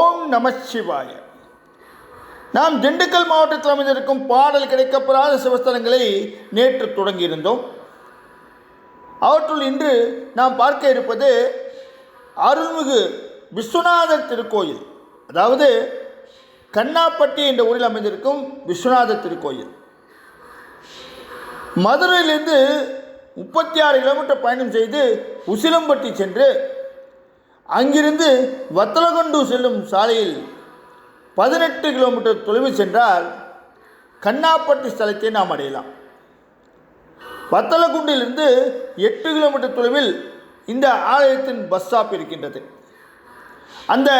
ஓம் நம சிவாய. நாம் திண்டுக்கல் மாவட்டத்தில் அமைந்திருக்கும் பாடல் கிடைக்கப்பெறாத சிவஸ்தலங்களை நேற்று தொடங்கியிருந்தோம். அவற்றுள் இன்று நாம் பார்க்க இருப்பது அருள்மிகு விஸ்வநாதர் திருக்கோயில் அதாவது கண்ணாப்பட்டி என்ற ஊரில் அமைந்திருக்கும் விஸ்வநாதர் திருக்கோயில். மதுரையிலிருந்து முப்பத்தி ஆறு கிலோமீட்டர் பயணம் செய்து உசிலம்பட்டி சென்று அங்கிருந்து வத்தலகொண்டு செல்லும் சாலையில் பதினெட்டு கிலோமீட்டர் தொலைவில் சென்றால் கண்ணாப்பட்டி ஸ்தலத்தை நாம் அடையலாம். வத்தலகுண்டிலிருந்து எட்டு கிலோமீட்டர் தொலைவில் இந்த ஆலயத்தின் பஸ் ஸ்டாப் இருக்கின்றது. அந்த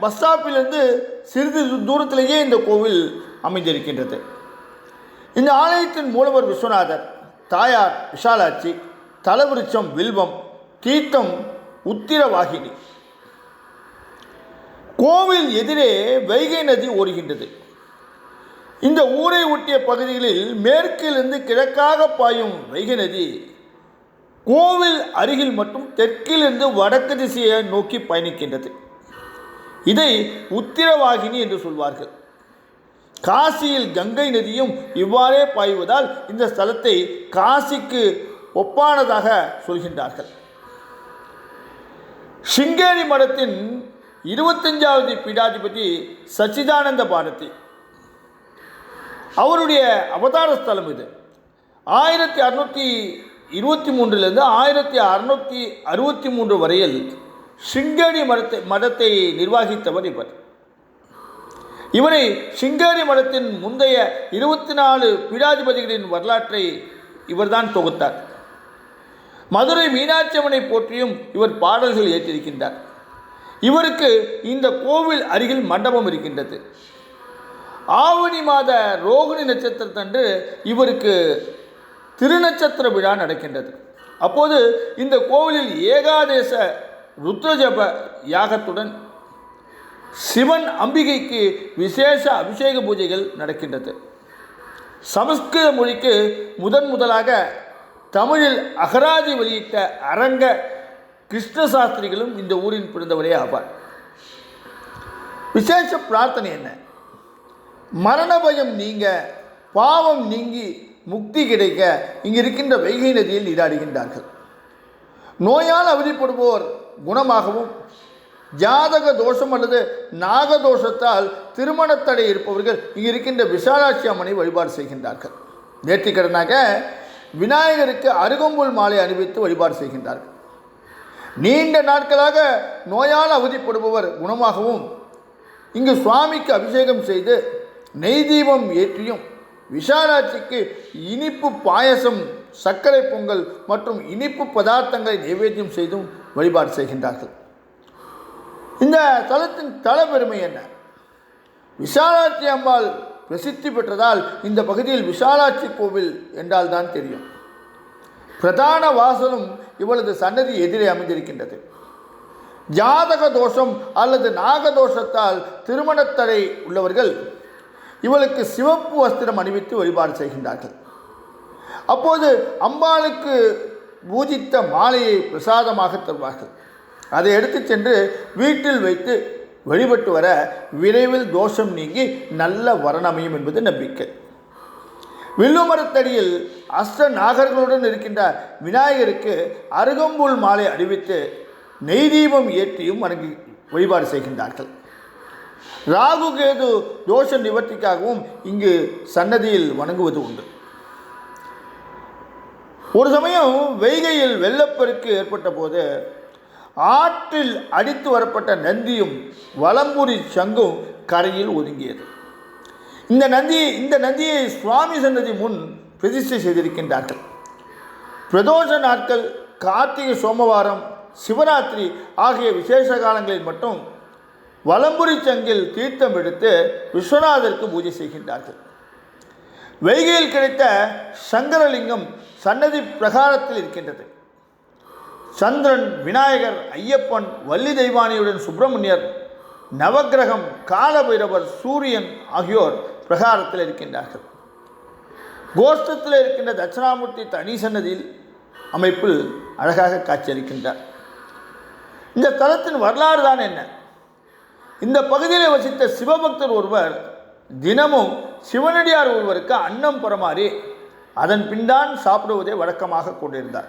பஸ் ஸ்டாப்பிலிருந்து சிறிது தூரத்திலேயே இந்த கோவில் அமைந்திருக்கின்றது. இந்த ஆலயத்தின் மூலவர் விஸ்வநாதர் தாயார் விஷாலாட்சி தலவிருச்சம் வில்வம் தீர்த்தம் உத்திரவாகினி. கோவில் எதிரே வைகை நதி ஓடுகின்றது. இந்த ஊரை ஒட்டிய பகுதிகளில் மேற்கிலிருந்து கிழக்காக பாயும் வைகை நதி கோவில் அருகில் மட்டும் தெற்கிலிருந்து வடக்கு திசையை நோக்கி பயணிக்கின்றது. இதை உத்திரவாகினி என்று சொல்வார்கள். காசியில் கங்கை நதியும் இவ்வாறே பாய்வதால் இந்த ஸ்தலத்தை காசிக்கு ஒப்பானதாக சொல்கின்றார்கள். சிங்கேரி மடத்தின் இருபத்தஞ்சாவது பீடாதிபதி சச்சிதானந்த பாரதி. அவருடைய அவதார ஸ்தலம் இது. ஆயிரத்தி அறுநூற்றி இருபத்தி மூன்றிலிருந்து ஆயிரத்தி அறுநூற்றி அறுபத்தி மூன்று வரையில் சிங்கேரி மதத்தை மதத்தை நிர்வகித்தவர் இவர். இவரை சிங்கேரி மடத்தின் முந்தைய இருபத்தி நாலு பீடாதிபதிகளின் வரலாற்றை இவர்தான் தொகுத்தார். மதுரை மீனாட்சி அம்மனை போற்றியும் இவர் பாடல்கள் ஏற்றிருக்கின்றார். இவருக்கு இந்த கோவில் அருகில் மண்டபம் இருக்கின்றது. ஆவணி மாத ரோகிணி நட்சத்திரத்தன்று இவருக்கு திருநட்சத்திர விழா நடக்கின்றது. அப்போது இந்த கோவிலில் ஏகாதேச ருத்ரஜப யாகத்துடன் சிவன் அம்பிகைக்கு விசேஷ அபிஷேக பூஜைகள் நடக்கின்றது. சமஸ்கிருத மொழிக்கு முதன் முதலாக தமிழில் அகராதி வெளியிட்ட அரங்க கிருஷ்ண சாஸ்திரிகளும் இந்த ஊரின் பிறந்தவரே ஆவார். விசேஷ பிரார்த்தனை என்ன? மரண பயம் நீங்க பாவம் நீங்கி முக்தி கிடைக்க இங்கு இருக்கின்ற வைகை நதியில் நீராடுகின்றார்கள். நோயால் அவதிப்படுவோர் குணமாகவும் ஜாதக தோஷம் அல்லது நாகதோஷத்தால் திருமணத்தடை இருப்பவர்கள் இங்கு இருக்கின்ற விசாலாட்சி அம்மனை வழிபாடு செய்கின்றார்கள். நேர்த்திக்கடனாக விநாயகருக்கு அருகம்புல் மாலை அணிவித்து வழிபாடு செய்கின்றார்கள். நீண்ட நாட்களாக நோயால் அவதிப்படுபவர் குணமாகவும் இங்கு சுவாமிக்கு அபிஷேகம் செய்து நெய் தீபம் ஏற்றியும் விஷாலாட்சிக்கு இனிப்பு பாயசம் சர்க்கரை பொங்கல் மற்றும் இனிப்பு பதார்த்தங்களை நைவேத்தியம் செய்தும் வழிபாடு செய்கின்றார்கள். இந்த தலத்தின் தல பெருமை என்ன? விஷாலாட்சி அம்பாள் பிரசித்தி பெற்றதால் இந்த பகுதியில் விஷாலாட்சி கோவில் என்றால் தான் தெரியும். பிரதான வாசலும் இவளது சன்னதி எதிரே அமைந்திருக்கின்றது. ஜாதக தோஷம் அல்லது நாகதோஷத்தால் திருமணத்தடை உள்ளவர்கள் இவளுக்கு சிவப்பு வஸ்திரம் அணிவித்து வழிபாடு செய்கின்றார்கள். அப்போது அம்பாளுக்கு பூஜித்த மாலையை பிரசாதமாக தருவார்கள். அதை எடுத்து சென்று வீட்டில் வைத்து வழிபட்டு வர விரைவில் தோஷம் நீங்கி நல்ல வரணமையும் என்பது நம்பிக்கை. வில்லுமரத்தடியில் அஷ்ட நாகர்களுடன் இருக்கின்ற விநாயகருக்கு அருகம்புல் மாலை அணிவித்து நெய் தீபம் ஏற்றியும் வணங்கி வழிபாடு செய்கின்றார்கள். ராகு கேது தோஷ நிவர்த்திக்காகவும் இங்கு சன்னதியில் வணங்குவது உண்டு. ஒரு சமயம் வைகையில் வெள்ளப்பெருக்கு ஏற்பட்ட போது ஆற்றில் அடித்து வரப்பட்ட நந்தியும் வலம்புரி சங்கும் கரையில் ஒதுங்கியது. இந்த நந்தியை இந்த நந்தியை சுவாமி சன்னதி முன் பிரதிஷ்டை செய்திருக்கின்றார்கள். பிரதோஷ நாட்கள் கார்த்திகை சோமவாரம் சிவராத்திரி ஆகிய விசேஷ காலங்களில் மட்டும் வலம்புரி சங்கில் தீர்த்தம் எடுத்து விஸ்வநாதருக்கு பூஜை செய்கின்றார்கள். வைகையில் கிடைத்த சங்கரலிங்கம் சன்னதி பிரகாரத்தில் இருக்கின்றது. சந்திரன் விநாயகர் ஐயப்பன் வள்ளி தெய்வானியுடன் சுப்பிரமணியர் நவக்கிரகம் காலபைரவர் சூரியன் ஆகியோர் பிரகாரத்தில் இருக்கின்றார்கள். கோஷ்டத்தில் இருக்கின்ற தட்சிணாமூர்த்தி தனி சன்னதியில் அமைப்பில் அழகாக காட்சியளிக்கின்றார். இந்த தலத்தின் வரலாறு தான் என்ன? இந்த பகுதியில் வசித்த சிவபக்தர் ஒருவர் தினமும் சிவனடியார் ஒருவருக்கு அன்னம் பரமாறி அதன் பின்தான் சாப்பிடுவதை வழக்கமாக கொண்டிருந்தார்.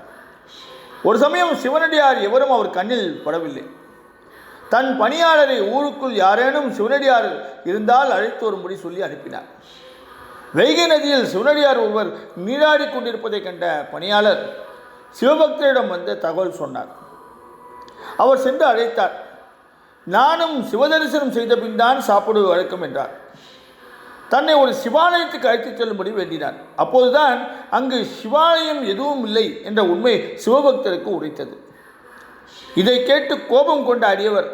ஒரு சமயம் சிவனடியார் எவரும் அவர் கண்ணில் படவில்லை. தன் பணியாளரை ஊருக்குள் யாரேனும் சிவனடியார் இருந்தால் அழைத்து வரும்படி சொல்லி அனுப்பினார். வைகை நதியில் சிவனடியார் ஒருவர் நீராடி கொண்டிருப்பதை கண்ட பணியாளர் சிவபக்தரிடம் வந்து தகவல் சொன்னார். அவர் சென்று அழைத்தார். நானும் சிவதரிசனம் செய்த பின் தான் சாப்பிடுவது வழக்கம் என்றார். தன்னை ஒரு சிவாலயத்துக்கு அழைத்துச் செல்லும்படி வேண்டினார். அப்போதுதான் அங்கு சிவாலயம் எதுவும் இல்லை என்ற உண்மை சிவபக்தருக்கு உரைத்தது. இதை கேட்டு கோபம் கொண்ட அடியவர்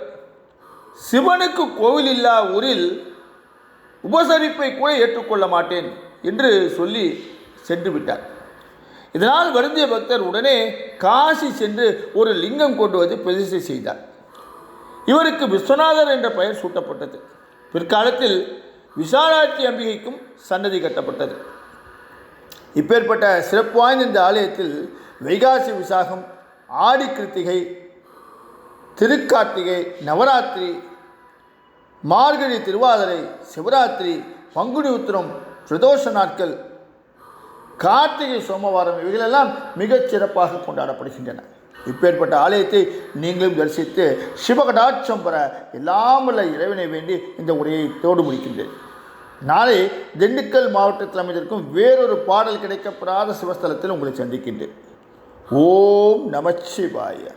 சிவனுக்கு கோவில் இல்லா ஊரில் உபசரிப்பை கூட ஏற்றுக்கொள்ள மாட்டேன் என்று சொல்லி சென்று விட்டார். இதனால் வருந்திய பக்தர் உடனே காசி சென்று ஒரு லிங்கம் கொண்டு வந்து பிரதிஷ்டை செய்தார். இவருக்கு விஸ்வநாதர் என்ற பெயர் சூட்டப்பட்டது. பிற்காலத்தில் விசாலாட்சி அம்பிகைக்கும் சன்னதி கட்டப்பட்டது. இப்பேற்பட்ட சிறப்பு வாய்ந்த இந்த ஆலயத்தில் வைகாசி விசாகம் ஆடி கிருத்திகை திருக்கார்த்திகை நவராத்திரி மார்கழி திருவாதிரை சிவராத்திரி பங்குனி உத்திரம் பிரதோஷ நாட்கள் கார்த்திகை சோமவாரம் இவைகளெல்லாம் மிகச் சிறப்பாக கொண்டாடப்படுகின்றன. இப்பேற்பட்ட ஆலயத்தை நீங்களும் தரிசித்து சிவகடாட்சம் பெற எல்லாம் இறைவனை வேண்டி இந்த உரையை தோடு முடிக்கின்றேன். நாளை திண்டுக்கல் மாவட்டத்தில் அமைந்திருக்கும் வேறொரு பாடல் கிடைக்கப்படாத சிவஸ்தலத்தில் உங்களை சந்திக்கின்றேன். ஓம் நமச்சிவாய